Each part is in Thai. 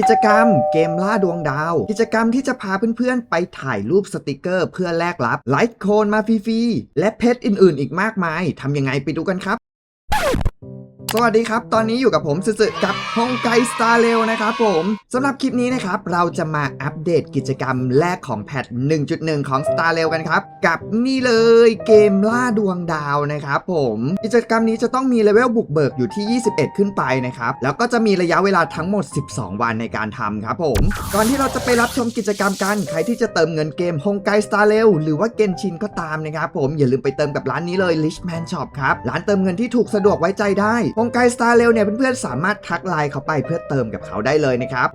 กิจกรรมเกมล่าดวงดาว กิจกรรมที่จะพาเพื่อนๆ ไปถ่ายรูปสติกเกอร์เพื่อแลกรับไลท์โคนมาฟรีๆ และเพชรอื่นๆ อีกมากมายทำยังไงไปดูกันครับ สวัสดีครับ ตอนนี้อยู่กับผมสึสึกับฮงไกสตาร์เรลนะครับผมสำหรับคลิปนี้นะครับ เราจะมาอัปเดตกิจกรรมแรกของแพท 1.1 ของ Star r a i l กันครับ กับนี่เลยเกมล่าดวงดาวนะครับผม กิจกรรมนี้จะต้องมีเลเวลบุกเบิกอยู่ที่ 21 ขึ้นไปนะครับ แล้วก็จะมีระยะเวลาทั้งหมด 12 วันในการทำครับผม ก่อนที่เราจะไปรับชมกิจกรรมกัน ใครที่จะเติมเงินเกมฮงไกสตาร์เรลหรือว่าเกนชินก็ตามนะครับผมอย่าลืมไปเติมกับร้านนี้เลย Richman Shop ครับร้านเติมเงินที่ถูกสะดวกไว้ใจได้วงไกสตาร์เรลเนี่ยเพื่อนๆสามารถทักไลน์เขาไปเพื่อเติมกับเขาได้เลยนะครับ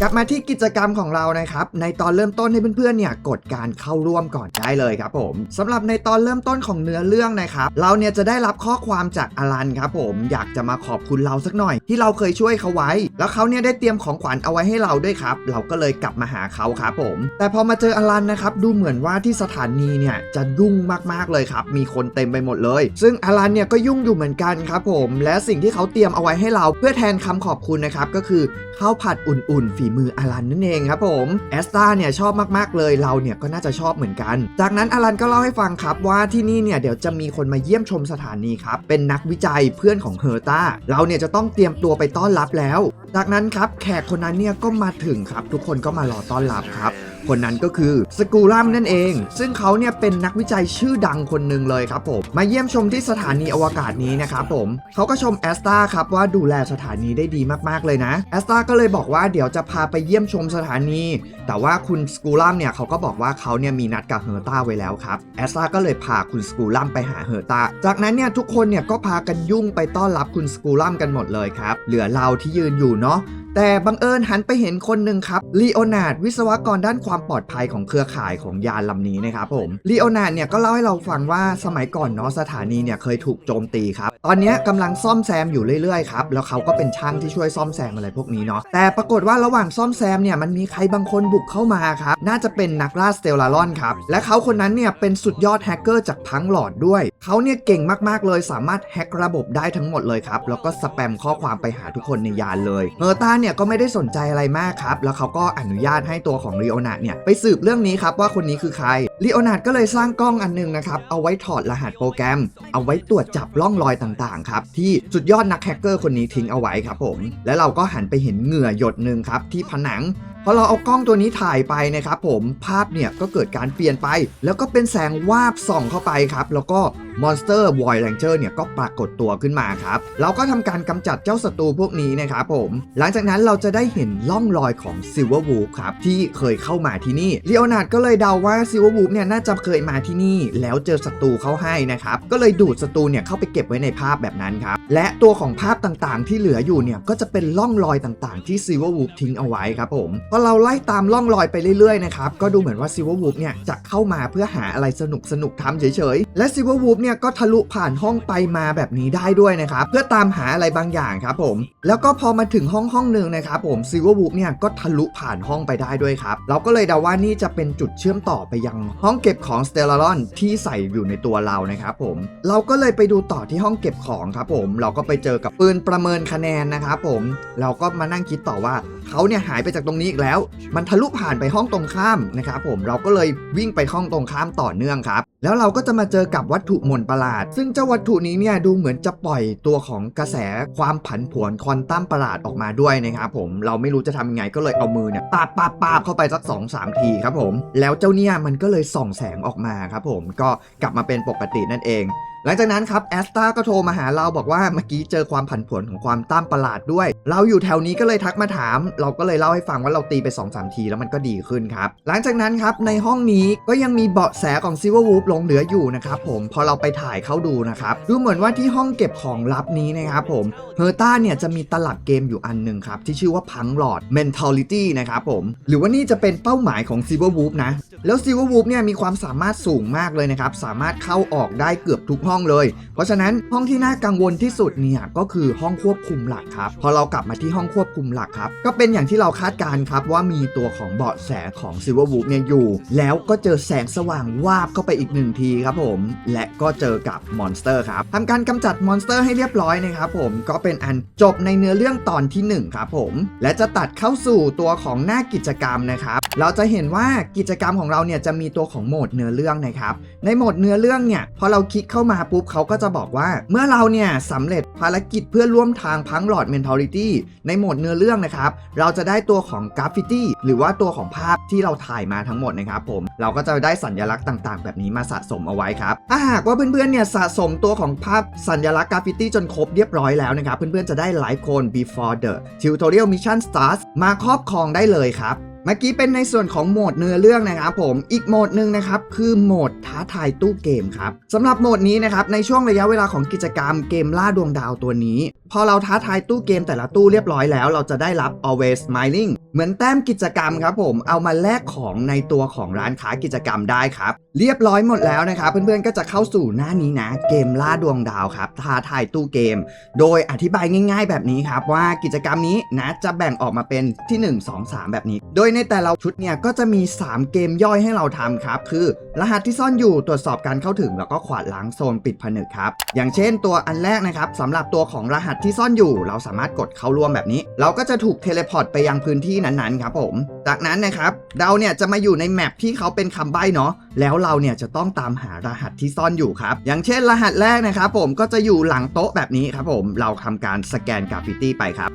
กลับมาที่กิจกรรมของเรานะครับ ในตอนเริ่มต้นให้เพื่อนๆเนี่ยกดการเข้าร่วมก่อนได้เลยครับผมสำหรับในตอนเริ่มต้นของเนื้อเรื่องนะครับเราเนี่ยจะได้รับข้อความจากอลันครับผมอยากจะมาขอบคุณเราสักหน่อย ที่เราเคยช่วยเขาไว้ แล้วเขาเนี่ยได้เตรียมของขวัญเอาไว้ให้เราด้วยครับ เราก็เลยกลับมาหาเขาครับผม แต่พอมาเจออลันนะครับดูเหมือนว่าที่สถานีเนี่ยจะยุ่งมากๆเลยครับ มีคนเต็มไปหมดเลย ซึ่งอลันเนี่ยก็ยุ่งอยู่เหมือนกันครับผม และสิ่งที่เขาเตรียมเอาไว้ให้เราเพื่อแทนคำขอบคุณนะครับก็คือข้าวผัดอุ่นๆฝีมืออลันนั่นเองครับผมแอสตาเนี่ยชอบมากๆเลยเราเนี่ยก็น่าจะชอบเหมือนกัน จากนั้นอลันก็เล่าให้ฟังครับว่าที่นี่เนี่ยเดี๋ยวจะมีคนมาเยี่ยมชมสถานีครับเป็นนักวิจัยเพื่อนของเฮอร์ตาเราเนี่ยจะต้องเตรียมตัวไปต้อนรับแล้ว จากนั้นครับแขกคนนั้นเนี่ยก็มาถึงครับ ทุกคนก็มารอต้อนรับครับ คนนั้นก็คือสกูลัมนั่นเอง ซึ่งเขาเนี่ยเป็นนักวิจัยชื่อดังคนหนึ่งเลยครับผม มาเยี่ยมชมที่สถานีอวกาศนี้นะครับผมเขาก็ชมแอสตาครับว่าดูแลสถานีได้ดีมากๆเลยนะแอสตาก็เลยบอกว่าเดี๋ยวจะพาไปเยี่ยมชมสถานี แต่ว่าคุณสกูลัมเนี่ยเขาก็บอกว่าเขาเนี่ยมีนัดกับเฮอร์ตาไว้แล้วครับแอสตาก็เลยพาคุณสกูลัมไปหาเฮอร์ตาจากนั้นเนี่ยทุกคนเนี่ยก็พากันยุ่งไปต้อนรับคุณสกูลัมกันหมดเลยครับเหลือเราที่ยืนอยู่เนาะแต่บังเอิญหันไปเห็นคนหนึ่งครับลีโอนาร์ดวิศวกรด้านความปลอดภัยของเครือข่ายของยานลำนี้นะครับผมลีโอนาร์ดเนี่ยก็เล่าให้เราฟังว่าสมัยก่อนเนาะสถานีเนี่ยเคยถูกโจมตีครับ ตอนนี้ยกำลังซ่อมแซมอยู่เรื่อยๆครับ แล้วเขาก็เป็นช่างที่ช่วยซ่อมแซมอะไรพวกนี้เนาะแต่ปรากฏว่าระหว่างซ่อมแซมเนี่ยมันมีใครบางคนบุกเข้ามาครับน่าจะเป็นนักล่าสเตลลารอนครับและเขาคนนั้นเนี่ยเป็นสุดยอดแฮกเกอร์จากพังหลอดด้วยเขาเนี่ยเก่งมากๆเลยสามารถแฮกระบบได้ทั้งหมดเลยครับแล้วก็สแปมข้อความไปหาทุกคนในยานเลยเฮอร์ตาเนี่ยก็ไม่ได้สนใจอะไรมากครับ แล้วเขาก็อนุญาตให้ตัวของลีโอนาดเนี่ยไปสืบเรื่องนี้ครับว่าคนนี้คือใครลีโอนาดก็เลยสร้างกล้องอันหนึงนะครับเอาไว้ถอดรหัสโปรแกรม เอาไว้ตรวจจับร่องรอยต่างๆครับที่สุดยอดนักแฮกเกอร์คนนี้ทิ้งเอาไว้ครับผมและเราก็หันไปเห็นเหงื่อหยดหนึ่งครับที่ผนังพอเราเอากล้องตัวนี้ถ่ายไปนะครับผมภาพเนี่ยก็เกิดการเปลี่ยนไป แล้วก็เป็นแสงวาบส่องเข้าไปครับ แล้วก็ มอนสเตอร์วอยแรงเจอร์เนี่ยก็ปรากฏตัวขึ้นมาครับ เราก็ทำการกำจัดเจ้าศัตรูพวกนี้นะครับผม หลังจากนั้นเราจะได้เห็นล่องรอยของซิลเวอร์วูฟครับ ที่เคยเข้ามาที่นี่เลโอนาร์ดก็เลยเดาว่าซิลเวอร์วูฟเนี่ยน่าจะเคยมาที่นี่ แล้วเจอศัตรูเข้าให้นะครับ ก็เลยดูดศัตรูเนี่ยเข้าไปเก็บไว้ในภาพแบบนั้นครับ และตัวของภาพต่างๆ ที่เหลืออยู่เนี่ยก็จะเป็นล่องรอยต่างๆ ที่ซิลเวอร์วูฟทิ้งเอาไว้ครับผมพอเราไล่ตามล่องรอยไปเรื่อยๆนะครับก็ดูเหมือนว่าซิลเวอร์วูฟเนี่ยจะเข้ามาเพื่อหาอะไรสนุกสนุกๆทำเฉยๆและซิลเวอร์วูฟเนี่ยก็ทะลุผ่านห้องไปมาแบบนี้ได้ด้วยนะครับเพื่อตามหาอะไรบางอย่างครับผมแล้วก็พอมาถึงห้องห้องหนึ่งนะครับผมซิลเวอร์วูฟเนี่ยก็ทะลุผ่านห้องไปได้ด้วยครับเราก็เลยเดาว่านี่จะเป็นจุดเชื่อมต่อไปยังห้องเก็บของสเตลลารอนที่ใส่อยู่ในตัวเรานะครับผมเราก็เลยไปดูต่อที่ห้องเก็บของครับผมเราก็ไปเจอกับปืนประเมินคะแนนนะครับผมเราก็มานั่งคิดต่อว่า เขาเนี่ยหายไปจากตรงนี้อีกแล้ว มันทะลุผ่านไปห้องตรงข้ามนะครับผมเราก็เลยวิ่งไปห้องตรงข้ามต่อเนื่องครับ แล้วเราก็จะมาเจอกับวัตถุมนประหลาด ซึ่งเจ้าวัตถุนี้เนี่ยดูเหมือนจะปล่อยตัวของกระแสความผันผวนควอนตัมประหลาดออกมาด้วยนะครับผมเราไม่รู้จะทำยังไงก็เลยเอามือเนี่ยปาบปาบปาบเข้าไปสัก2อสามทีครับผม แล้วเจ้าเนี่ยมันก็เลยส่องแสงออกมาครับผมก็กลับมาเป็นปกตินั่นเองหลังจากนั้นครับแอสตาก็โทรมาหาเราบอกว่าเมื่อกี้เจอความผันผวนของความต้านประหลาดด้วย เราอยู่แถวนี้ก็เลยทักมาถาม เราก็เลยเล่าให้ฟังว่าเราตีไป2อสทีแล้วมันก็ดีขึ้นครับ หลังจากนั้นครับในห้องนี้ก็ยังมีเบาะแสของซิ l เวอร์วูฟหลงเหลืออยู่นะครับผมพอเราไปถ่ายเข้าดูนะครับดูเหมือนว่าที่ห้องเก็บของลับนี้นะครับผมเฮอร์ต้าเนี่ยจะมีตลับเกมอยู่อันหนึ่งครับที่ชื่อว่าพังหลอด mentality นะครับผมหรือว่านี่จะเป็นเป้าหมายของซิ l เวอร์วูฟนะแล้วซิ l เวอร์วูฟเนี่ยมีความสามารถสูงมากเลยนะครับสามารถเข้าออกได้เกือบทุกห้องเลย เพราะฉะนั้นห้องที่น่ากังวลที่สุดเนี่ยก็คือห้องควบคุมหลักครับ พอเรากลับมาที่ห้องควบคุมหลักครับ ก็เป็นอย่างที่เราคาดการณ์ครับว่ามีตัวของเบาะแสของซิลเวอร์วูฟเนี่ยอยู่ แล้วก็เจอแสงสว่างวาบเข้าไปอีกหนึ่งทีครับผม และก็เจอกับมอนสเตอร์ครับทำการกำจัดมอนสเตอร์ให้เรียบร้อยนะครับผมก็เป็นอันจบในเนื้อเรื่องตอนที่หนึ่งครับผม และจะตัดเข้าสู่ตัวของหน้ากิจกรรมนะครับเราจะเห็นว่ากิจกรรมของเราเนี่ยจะมีตัวของโหมดเนื้อเรื่องนะครับในโหมดเนื้อเรื่องเนี่ยพอเราคลิกเข้ามาปุ๊บเขาก็จะบอกว่าเมื่อเราเนี่ยสำเร็จภารกิจเพื่อร่วมทางพังหลอด mentality ในโหมดเนื้อเรื่องนะครับ เราจะได้ตัวของกราฟฟิตี้หรือว่าตัวของภาพที่เราถ่ายมาทั้งหมดนะครับผมเราก็จะได้สัญลักษณ์ต่างๆ แบบนี้มาสะสมเอาไว้ครับถ้าหากว่าเพื่อนๆเนี่ยสะสมตัวของภาพสัญลักษณ์กราฟฟิตี้จนครบเรียบร้อยแล้วนะครับ เพื่อนๆจะได้ไลฟ์โคน before the tutorial mission starts มาครอบครองได้เลยครับ มื่อกี้เป็นในส่วนของโหมดเนื้อเรื่องนะครับผมอีกโหมดหนึ่งนะครับคือโหมดท้าทายตู้เกมครับสำหรับโหมดนี้นะครับในช่วงระยะเวลาของกิจกรรมเกมล่าดวงดาวตัวนี้ พอเราท้าทายตู้เกมแต่ละตู้เรียบร้อยแล้ว เราจะได้รับ always smiling เหมือนแต้มกิจกรรมครับผมเอามาแลกของในตัวของร้านค้ากิจกรรมได้ครับ เรียบร้อยหมดแล้วนะครับเพื่อนๆก็จะเข้าสู่หน้านี้นะ เกมล่าดวงดาวครับท้าทายตู้เกม โดยอธิบายง่าย ๆ แบบนี้ครับว่ากิจกรรมนี้นะจะแบ่งออกมาเป็นที่ 1 2 3 แบบนี้ โดยในแต่ละชุดเนี่ยก็จะมี 3 เกมย่อยให้เราทำครับ คือ รหัสที่ซ่อนอยู่ตรวจสอบการเข้าถึง แล้วก็ขวาดล้างโซนปิดผนึกครับ อย่างเช่นตัวอันแรกนะครับสำหรับตัวของรหัสที่ซ่อนอยู่ เราสามารถกดเข้าร่วมแบบนี้ เราก็จะถูกเทเลพอร์ตไปยังพื้นที่นั้นๆครับผม จากนั้นนะครับเราเนี่ยจะมาอยู่ในแมปที่เขาเป็นคำใบ้เนาะแล้วเราเนี่ยจะต้องตามหารหัสที่ซ่อนอยู่ครับ อย่างเช่น รหัสแรกนะครับผมก็จะอยู่หลังโต๊ะแบบนี้ครับผมเราทำการสแกนกราฟิตี้ไปครับ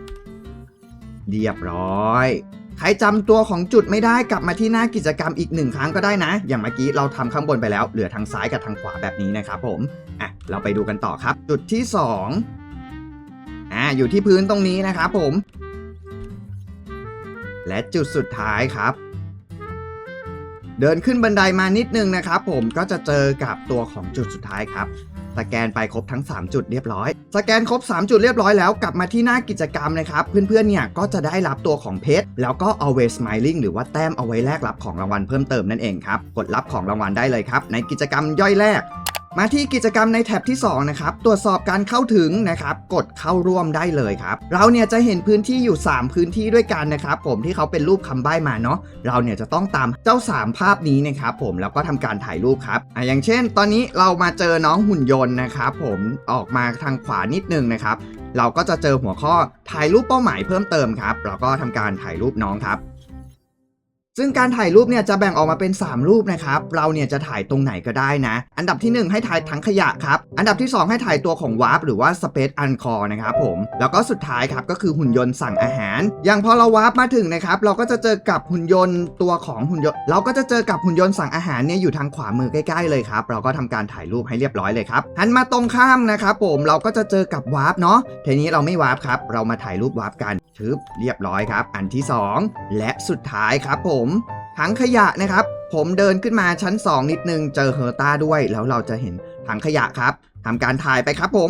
เรียบร้อย ใครจำตัวของจุดไม่ได้กลับมาที่หน้ากิจกรรมอีกหนึ่งครั้งก็ได้นะ อย่างเมื่อกี้เราทำข้างบนไปแล้ว เหลือทางซ้ายกับทางขวาแบบนี้นะครับผมอะเราไปดูกันต่อครับ จุดที่สองอ่าอยู่ที่พื้นตรงนี้นะครับผม และจุดสุดท้ายครับ เดินขึ้นบันไดมานิดนึงนะครับผมก็จะเจอกับตัวของจุดสุดท้ายครับ สแกนไปครบทั้ง 3 จุดเรียบร้อย สแกนครบ 3 จุดเรียบร้อยแล้วกลับมาที่หน้ากิจกรรมนะครับ เพื่อนๆเนี่ยก็จะได้รับตัวของเพชรแล้วก็ always smiling หรือว่าแต้มเอาไว้แลกรับของรางวัลเพิ่มเติมนั่นเองครับกดรับของรางวัลได้เลยครับในกิจกรรมย่อยแรก มาที่กิจกรรมในแท็บที่ 2 นะครับ ตรวจสอบการเข้าถึงนะครับ กดเข้าร่วมได้เลยครับ เราเนี่ยจะเห็นพื้นที่อยู่ 3 พื้นที่ด้วยกันนะครับ ผมที่เขาเป็นรูปคำใบ้มาเนาะ เราเนี่ยจะต้องตามเจ้า 3 ภาพนี้นะครับผมแล้วก็ทำการถ่ายรูปครับอะอย่างเช่น ตอนนี้เรามาเจอน้องหุ่นยนต์นะครับผมออกมาทางขวานิดนึงนะครับ เราก็จะเจอหัวข้อถ่ายรูปเป้าหมายเพิ่มเติมครับ เราก็ทำการถ่ายรูปน้องครับ ซึ่งการถ่ายรูปเนี่ยจะแบ่งออกมาเป็น 3 รูปนะครับ เราเนี่ยจะถ่ายตรงไหนก็ได้นะ อันดับทีหนึ่1 ให้ถ่ายทั้งขยะครับ อันดับที่ 2 ให้ถ่ายตัวของวาร์ปหรือว่า Space u n c o r นะครับผม แล้วก็สุดท้ายครับก็คือหุ่นยนต์สั่งอาหาร อย่างพอเราวาร์ปมาถึงนะครับ เราก็จะเจอกับหุ่นยนต์ตัวของหุ่นยนต์ เราก็จะเจอกับหุ่นยนต์สั่งอาหารเนี่ยอยู่ทางขวามือใกล้ๆเลยครับ เราก็ทำการถ่ายรูปให้เรียบร้อยเลยครับ หันมาตรงข้ามนะครับผม เราก็จะเจอกับวาร์ปเนาะ ทีนี้เราไม่วาร์ปครับ เรามาถ่ายรูปวาร์ปกันชึบเรียบร้อยครับ อันที่สองและสุดท้ายครับผมถังขยะนะครับ ผมเดินขึ้นมาชั้น 2 นิดนึง เจอเฮอร์ต้าด้วย แล้วเราจะเห็นถังขยะครับทำการถ่ายไปครับผม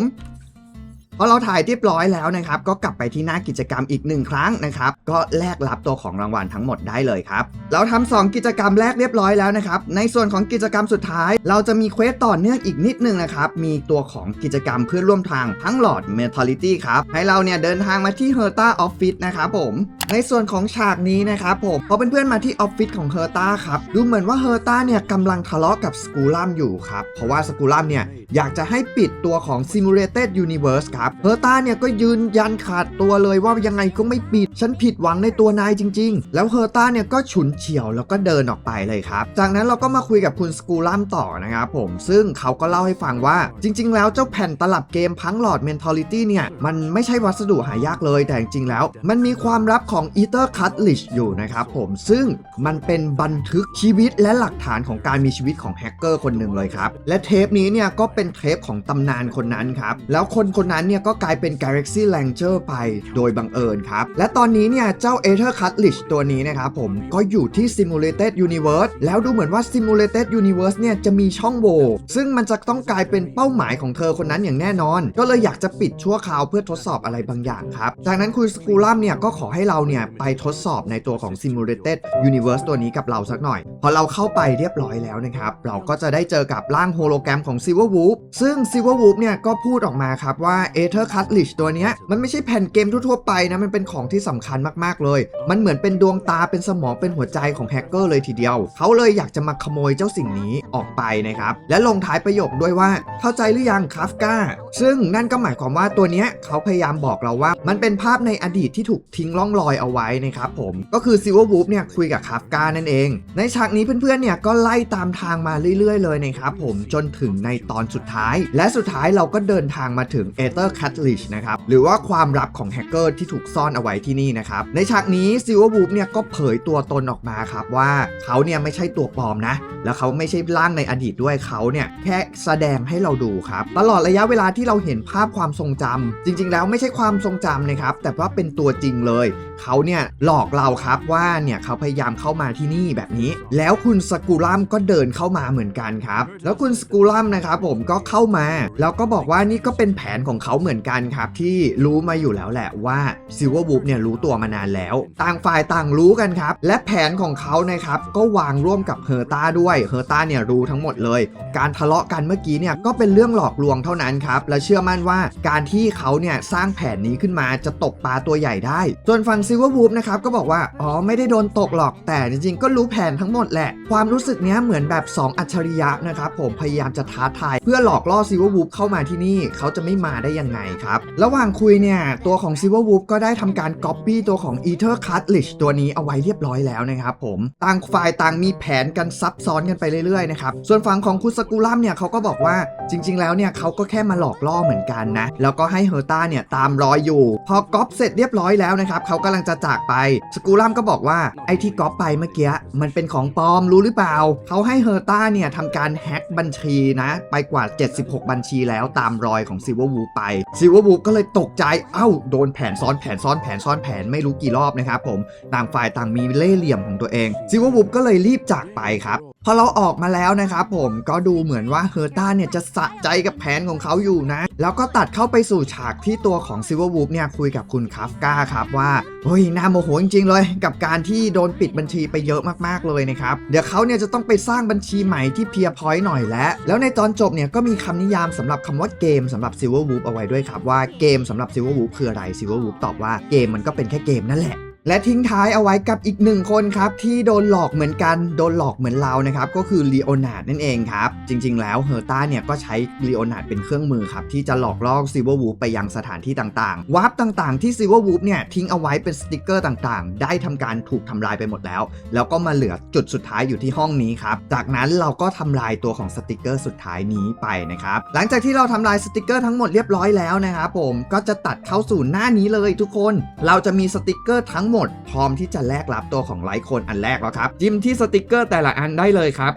พอเราถ่ายเรียบร้อยแล้วนะครับ ก็กลับไปที่หน้ากิจกรรมอีกหนึ่งครั้งนะครับ ก็แลกรับตัวของรางวัลทั้งหมดได้เลยครับ เราทำสองกิจกรรมแรกเรียบร้อยแล้วนะครับ ในส่วนของกิจกรรมสุดท้าย เราจะมีเควสต่อเนื่องอีกนิดนึงนะครับ มีตัวของกิจกรรมเพื่อนร่วมทางทั้งหลอด mentality ครับ ให้เราเนี่ยเดินทางมาที่ Herta Office นะครับผม ในส่วนของฉากนี้นะครับผมพอเป็นเพื่อนมาที่ออฟฟิศของเฮอร์ตาครับ ดูเหมือนว่าเฮอร์ตาเนี่ยกำลังทะเลาะกับสกูลัมอยู่ครับ เพราะว่าสกูลัมเนี่ยอยากจะให้ปิดตัวของ Simulated Universe ครับเฮอร์ต้าเนี่ยก็ยืนยันขาดตัวเลยว่ายังไงก็ไม่ปิด ฉันผิดหวังในตัวนายจริง ๆ แล้วเฮอร์ต้าเนี่ยก็ฉุนเฉียวแล้วก็เดินออกไปเลยครับ จากนั้นเราก็มาคุยกับคุณสกูลัมต่อนะครับผม ซึ่งเขาก็เล่าให้ฟังว่า จริง ๆ แล้วเจ้าแผ่นตลับเกมพังหลอด Mentality เนี่ย มันไม่ใช่วัสดุหายากเลยแต่จริงๆแล้ว มันมีความลับของ Ether Cartridge อยู่นะครับผมซึ่งมันเป็นบันทึกชีวิตและหลักฐานของการมีชีวิตของแฮกเกอร์คนหนึ่งเลยครับและเทปนี้เนี่ยก็เป็นเทปของตำนานคนนั้นครับแล้วคนคนนั้นเนี่ยเนี่ยก็กลายเป็น Galaxy Ranger ไปโดยบังเอิญครับ และตอนนี้เนี่ยเจ้า Aether Cartridge ตัวนี้นะครับผมก็อยู่ที่ Simulated Universe แล้วดูเหมือนว่า Simulated Universe เนี่ยจะมีช่องโหว่ซึ่งมันจะต้องกลายเป็นเป้าหมายของเธอคนนั้นอย่างแน่นอน ก็เลยอยากจะปิดชั่วคราวเพื่อทดสอบอะไรบางอย่างครับ จากนั้นคุณสกูลัมเนี่ยก็ขอให้เราเนี่ยไปทดสอบในตัวของ Simulated Universe ตัวนี้กับเราสักหน่อย พอเราเข้าไปเรียบร้อยแล้วนะครับ เราก็จะได้เจอกับร่างโฮโลแกรมของ Silver Wolf ซึ่ง Silver Wolf เนี่ยก็พูดออกมาครับว่า Aether Cartridge ตัวนี้มันไม่ใช่แผ่นเกมทั่วๆไปนะ มันเป็นของที่สำคัญมากๆเลย มันเหมือนเป็นดวงตาเป็นสมองเป็นหัวใจของแฮกเกอร์เลยทีเดียว เขาเลยอยากจะมาขโมยเจ้าสิ่งนี้ออกไปนะครับ และลงท้ายประโยคด้วยว่า เข้าใจหรือยังคาฟกาซึ่งนั่นก็หมายความว่าตัวนี้เขาพยายามบอกเราว่า มันเป็นภาพในอดีตที่ถูกทิ้งร่องรอยเอาไว้นะครับผมก็คือ Silver Wolf เนี่ยคุยกับคาฟกานั่นเอง ในฉากนี้เพื่อนๆเนี่ยก็ไล่ตามทางมาเรื่อย ๆ เลยนะครับผมจนถึงในตอนสุดท้าย และสุดท้ายเราก็เดินทางมาถึงเอเทอร์ Ether Catalyst นะครับ หรือว่าความลับของแฮกเกอร์ที่ถูกซ่อนเอาไว้ที่นี่นะครับ ในฉากนี้ Silver Wolf เนี่ยก็เผยตัวตนออกมาครับว่าเขาเนี่ยไม่ใช่ตัวปลอมนะ แล้วเขาไม่ใช่ร่างในอดีตด้วยเขาเนี่ยแค่แสดงให้เราดูครับ ตลอดระยะเวลาที่เราเห็นภาพความทรงจำจริง ๆ แล้วไม่ใช่ความทรงจำนะครับแต่ว่าเป็นตัวจริงเลยเขาเนี่ยหลอกเราครับว่าเนี่ยเขาพยายามเข้ามาที่นี่แบบนี้ แล้วคุณสกูลัมก็เดินเข้ามาเหมือนกันครับ แล้วคุณสกูลัมนะครับผมก็เข้ามาแล้วก็บอกว่านี่ก็เป็นแผนของเขาเหมือนกันครับ ที่รู้มาอยู่แล้วแหละว่าซิลเวอร์วูฟเนี่ยรู้ตัวมานานแล้ว ต่างฝ่ายต่างรู้กันครับ และแผนของเขานะครับก็วางร่วมกับเฮอร์ต้าด้วยเฮอร์ต้าเนี่ยรู้ทั้งหมดเลย การทะเลาะกันเมื่อกี้เนี่ยก็เป็นเรื่องหลอกลวงเท่านั้นครับและเชื่อมั่นว่าการที่เขาเนี่ยสร้างแผนนี้ขึ้นมาจะตกปลาตัวใหญ่ได้ส่วนฝั่งซิลเวอร์วูฟนะครับก็บอกว่า อ๋อ ไม่ได้โดนตกหรอกแต่จริงๆ ก็รู้แผนทั้งหมดแหละ ความรู้สึกเนี้ยเหมือนแบบ 2 อัจฉริยะนะครับผมพยายามจะท้าทาย เพื่อหลอกล่อซิลเวอร์วูฟเข้ามาที่นี่ เขาจะไม่มาได้ยังไงครับ ระหว่างคุยเนี่ย ตัวของซิลเวอร์วูฟก็ได้ทำการก๊อปปี้ตัวของ Ether Cartridge ตัวนี้เอาไว้เรียบร้อยแล้วนะครับผมต่างฝ่ายต่างมีแผนกันซับซ้อนกันไปเรื่อยๆนะครับส่วนฝั่งของคุณสกูลัมเนี่ยเขาก็บอกว่าจริง ๆ แล้วเนี่ยเขาก็แค่มาหลอกล่อเหมือนกันนะแล้วก็ให้เฮอร์ต้าเนี่ยตามรอยอยู่ พอก๊อปเสร็จเรียบร้อยแล้วนะครับเขากำลังจะจากไป สกูลัมก็บอกว่าไอ้ที่ก๊อปไปเมื่อกี้มันเป็นของปลอมรู้หรือเปล่า เขาให้เฮอร์ต้าเนี่ยทำการแฮ็กบัญชีนะ ไปกว่า 76 บัญชีแล้วตามรอยของซิลเวอร์วูไปซิลเวอร์วูก็เลยตกใจ เอ้า โดนแผนซ้อนแผนซ้อนแผนซ้อนแผนไม่รู้กี่รอบนะครับผม ต่างฝ่ายต่างมีเล่ห์เหลี่ยมของตัวเองซิลเวอร์วูก็เลยรีบจากไปครับ พอเราออกมาแล้วนะครับผมก็ดูเหมือนว่าเฮอร์ต้าเนี่ยจะสะใจกับแผนของเขาอยู่นะ แล้วก็ตัดเข้าไปสู่ฉากที่ตัวของซิลเวอร์วูฟเนี่ยคุยกับคุณคาฟกาครับว่าเฮ้ยน่าโมโหจริงๆเลย กับการที่โดนปิดบัญชีไปเยอะมากๆเลยนะครับเดี๋ยวเขาเนี่ยจะต้องไปสร้างบัญชีใหม่ที่เพียร์พอยต์หน่อยแล้ว แล้วในตอนจบเนี่ยก็มีคำนิยามสำหรับคำว่าเกมสำหรับซิลเวอร์วูฟเอาไว้ด้วยครับว่าเกมสำหรับซิลเวอร์วูฟคืออะไรซิลเวอร์วูฟตอบว่าเกมมันก็เป็นแค่เกมนั่นแหละ และทิ้งท้ายเอาไว้กับอีกหนึ่งคนครับ ที่โดนหลอกเหมือนกันโดนหลอกเหมือนเรานะครับ ก็คือลีโอนาร์ดนั่นเองครับ จริง ๆ แล้วเฮอร์ต้าเนี่ยก็ใช้ลีโอนาร์ดเป็นเครื่องมือครับ ที่จะหลอกล่อซิลเวอร์วูฟไปยังสถานที่ต่างๆวาร์ปต่างๆที่ซิลเวอร์วูฟเนี่ยทิ้งเอาไว้เป็นสติกเกอร์ต่างๆ ได้ทำการถูกทำลายไปหมดแล้ว แล้วก็มาเหลือจุดสุดท้ายอยู่ที่ห้องนี้ครับจากนั้นเราก็ทำลายตัวของสติกเกอร์สุดท้ายนี้ไปนะครับหลังจากที่เราทำลายสติกเกอร์ทั้งหมดเรียบร้อยแล้วนะครับผมก็จะตัดเข้าสู่หน้านี้เลยทุกคน เราจะมีสติกเกอร์ทั้งหมด พร้อมที่จะแลกรับตัวของไลค์โคนอันแรกแล้วครับ จิ้มที่สติกเกอร์แต่ละอันได้เลยครับ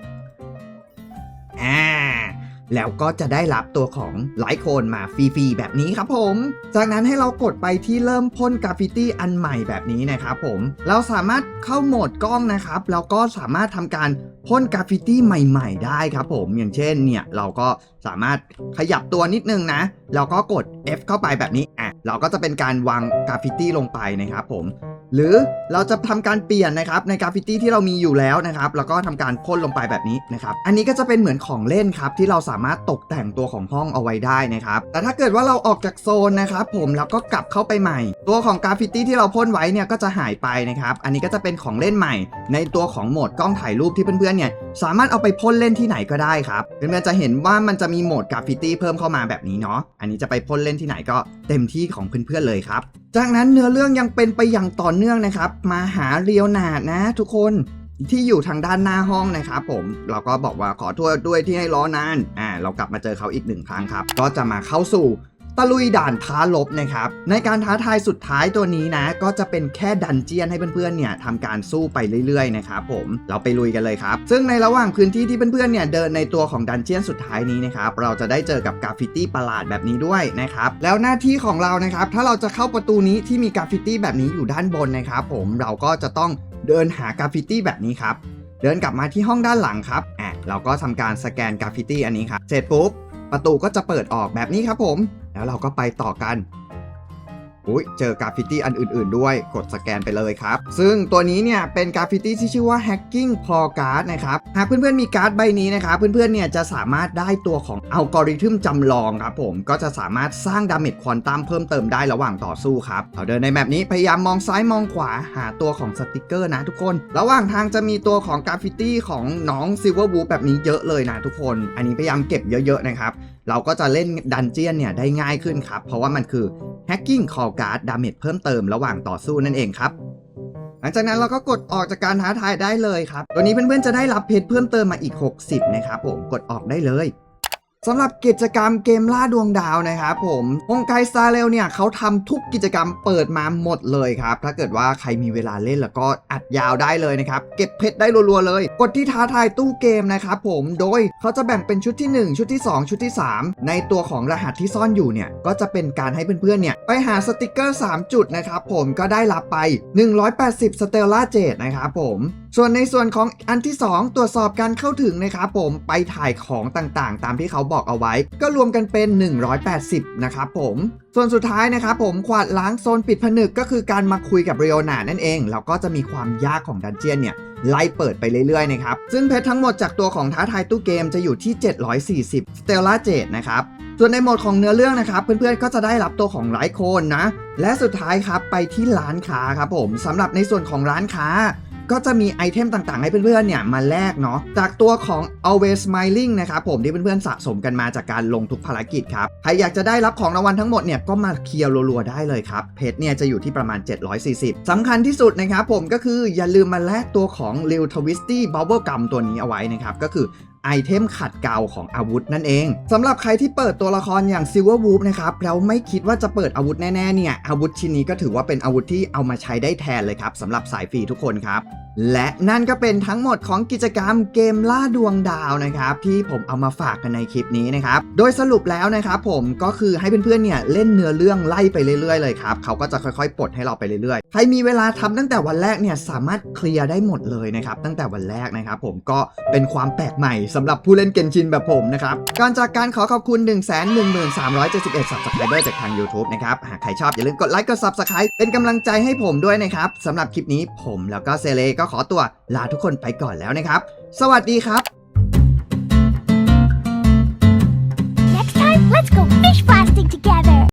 อ่าแล้วก็จะได้รับตัวของไลค์โคนมาฟรีๆแบบนี้ครับผม จากนั้นให้เรากดไปที่เริ่มพ่นกราฟฟิตี้อันใหม่แบบนี้นะครับผม เราสามารถเข้าโหมดกล้องนะครับ แล้วก็สามารถทำการพ่นกราฟฟิตี้ใหม่ๆ ได้ครับผม อย่างเช่นเนี่ยเราก็สามารถขยับตัวนิดนึงนะ แล้วก็กด F เข้าไปแบบนี้ อะ เราก็จะเป็นการวางกราฟฟิตี้ลงไปนะครับผม หรือเราจะทำการเปลี่ยนนะครับในกราฟฟิตี้ที่เรามีอยู่แล้วนะครับแล้วก็ทำการพ่นลงไปแบบนี้นะครับอันนี้ก็จะเป็นเหมือนของเล่นครับที่เราสามารถตกแต่งตัวของห้องเอาไว้ได้นะครับแต่ถ้าเกิดว่าเราออกจากโซนนะครับผมแล้วก็กลับเข้าไปใหม่ ตัวของกราฟฟิตี้ที่เราพ่นไว้เนี่ยก็จะหายไปนะครับอันนี้ก็จะเป็นของเล่นใหม่ ในตัวของโหมดกล้องถ่ายรูปที่เพื่อนๆเนี่ยสามารถเอาไปพ่นเล่นที่ไหนก็ได้ครับเพื่อนๆจะเห็นว่ามันจะมีโหมดกราฟฟิตี้เพิ่มเข้ามาแบบนี้เนาะอันนี้จะไปพ่นเล่นที่ไหนก็เต็มที่ของเพื่อนๆเลยครับจากนั้นเนื้อเรื่องยังเป็นไปอย่างต่อเนื่องนะครับ มาหาเรียวนาดนะ ทุกคนที่อยู่ทางด้านหน้าห้องนะครับผมเราก็บอกว่าขอโทษด้วยที่ให้รอนานอ่าเรากลับมาเจอเขาอีกหนึ่งครั้งครับ ก็จะมาเข้าสู่ ตะลุยด่านท้าลบนะครับ ในการท้าทายสุดท้ายตัวนี้นะ ก็จะเป็นแค่ดันเจียนให้เพื่อนๆเนี่ยทำการสู้ไปเรื่อยๆนะครับผมเราไปลุยกันเลยครับ ซึ่งในระหว่างพื้นที่ที่เพื่อนๆเนี่ยเดินในตัวของดันเจียนสุดท้ายนี้นะครับเราจะได้เจอกับกราฟฟิตี้ประหลาดแบบนี้ด้วยนะครับแล้วหน้าที่ของเรานะครับถ้าเราจะเข้าประตูนี้ที่มีกราฟฟิตี้แบบนี้อยู่ด้านบนนะครับผมเราก็จะต้องเดินหากราฟฟิตี้แบบนี้ครับเดินกลับมาที่ห้องด้านหลังครับอะเราก็ทำการสแกนกราฟฟิตี้อันนี้ครับเสร็จปุ๊บประตูก็จะเปิดออกแบบนี้ครับผม แล้วเราก็ไปต่อกันอุ้ยเจอกราฟฟิตี้อันอื่น ๆ ด้วยกดสแกนไปเลยครับ ซึ่งตัวนี้เนี่ยเป็นกราฟฟิตี้ที่ชื่อว่า hacking p o card นะครับหากเพื่อน ๆ มีการ์ดใบนี้นะครับ เพื่อน ๆ เนี่ยจะสามารถได้ตัวของอัลกอริทึมจำลองครับผมก็จะสามารถสร้างดาเมจควอนตัมเพิ่มเติมได้ระหว่างต่อสู้ครับเราเดินในแบบนี้พยายามมองซ้ายมองขวาหาตัวของสติกเกอร์นะทุกคน ระหว่างทางจะมีตัวของกราฟฟิตี้ของน้องซิลเวอร์บูแบบนี้เยอะเลยนะทุกคน อันนี้พยายามเก็บเยอะ ๆ นะครับ เราก็จะเล่นดันเจียนเนี่ยได้ง่ายขึ้นครับ เพราะว่ามันคือ hacking call card damage เพิ่มเติมระหว่างต่อสู้นั่นเองครับ หลังจากนั้นเราก็กดออกจากการท้าทายได้เลยครับ ตัวนี้เพื่อนๆจะได้รับเพชรเพิ่มเติมมาอีก 60 นะครับผม กดออกได้เลย สำหรับกิจกรรมเกมล่าดวงดาวนะครับผมองค์ไกสตาร์เรลเนี่ยเขาทำทุกกิจกรรมเปิดมาหมดเลยครับ ถ้าเกิดว่าใครมีเวลาเล่นแล้วก็อัดยาวได้เลยนะครับ เก็บเพชรได้รัวๆเลย กดที่ท้าทายตู้เกมนะครับผมโดยเขาจะแบ่งเป็นชุดที่ 1 ชุดที่ 2 ชุดที่ 3 ในตัวของรหัสที่ซ่อนอยู่เนี่ยก็จะเป็นการให้เพื่อนๆเนี่ยไปหาสติกเกอร์ 3 จุดนะครับผมก็ได้รับไป 180 สเตลล่าเจดนะครับผมส่วนในส่วนของอันที่ 2 ตรวจสอบการเข้าถึงนะครับผมไปถ่ายของต่างๆ ตามที่เขาบอกเอาไว้ ก็รวมกันเป็น 180 นะครับผม ส่วนสุดท้ายนะครับผมขวาดล้างโซนปิดผนึกก็คือการมาคุยกับเรียวนานั่นเองแล้วก็จะมีความยากของดันเจียนเนี่ยไล่เปิดไปเรื่อยๆนะครับซึ่งเพชรทั้งหมดจากตัวของท้าทายตู้เกมจะอยู่ที่ 740 Stella Jade นะครับส่วนในโหมดของเนื้อเรื่องนะครับ เพื่อนๆก็จะได้รับตัวของไลท์โคนนะ และสุดท้ายครับไปที่ร้านค้าครับผมสำหรับในส่วนของร้านค้า ก็จะมีไอเทมต่างๆ ให้เพื่อนๆเนี่ยมาแลกเนาะจากตัวของ always smiling นะครับผมที่เพื่อนๆสะสมกันมาจากการลงทุกภารกิจครับใครอยากจะได้รับของรางวัลทั้งหมดเนี่ยก็มาเคลียร์รัวๆได้เลยครับเพชรเนี่ยจะอยู่ที่ประมาณ 740สำคัญที่สุดนะครับผมก็คืออย่าลืมมาแลกตัวของ r e a l Twisty Bubble Gum ตัวนี้เอาไว้นะครับก็คือ ไอเทมขัดเกลาของอาวุธนั่นเองสำหรับใครที่เปิดตัวละครอย่าง Silver Wolf นะครับแล้วไม่คิดว่าจะเปิดอาวุธแน่ๆเนี่ยอาวุธชิ้นนี้ก็ถือว่าเป็นอาวุธที่เอามาใช้ได้แทนเลยครับสำหรับสายฟรีทุกคนครับและนั่นก็เป็นทั้งหมดของกิจกรรมเกมล่าดวงดาวนะครับที่ผมเอามาฝากกันในคลิปนี้นะครับโดยสรุปแล้วนะครับผมก็คือให้เพื่อนๆเนี่ยเล่นเนื้อเรื่องไล่ไปเรื่อยๆเลยครับเขาก็จะค่อยๆปลดให้เราไปเรื่อยๆใครมีเวลาทำตั้งแต่วันแรกเนี่ยสามารถเคลียร์ได้หมดเลยนะครับตั้งแต่วันแรกนะครับผมก็เป็นความแปลกใหม่สำหรับผู้เล่นเกนชินแบบผมนะครับ ก่อนจากการขอขอบคุณ 1 1 3 7 1 subscriber จากทาง YouTube นะครับ หากใครชอบอย่าลืมกดไลค์กด subscribe เป็นกำลังใจให้ผมด้วยนะครับสำหรับคลิปนี้ผมแล้วก็เซเลก็ขอตัวลาทุกคนไปก่อนแล้วนะครับ สวัสดีครับ Next time, let's go fish blasting together.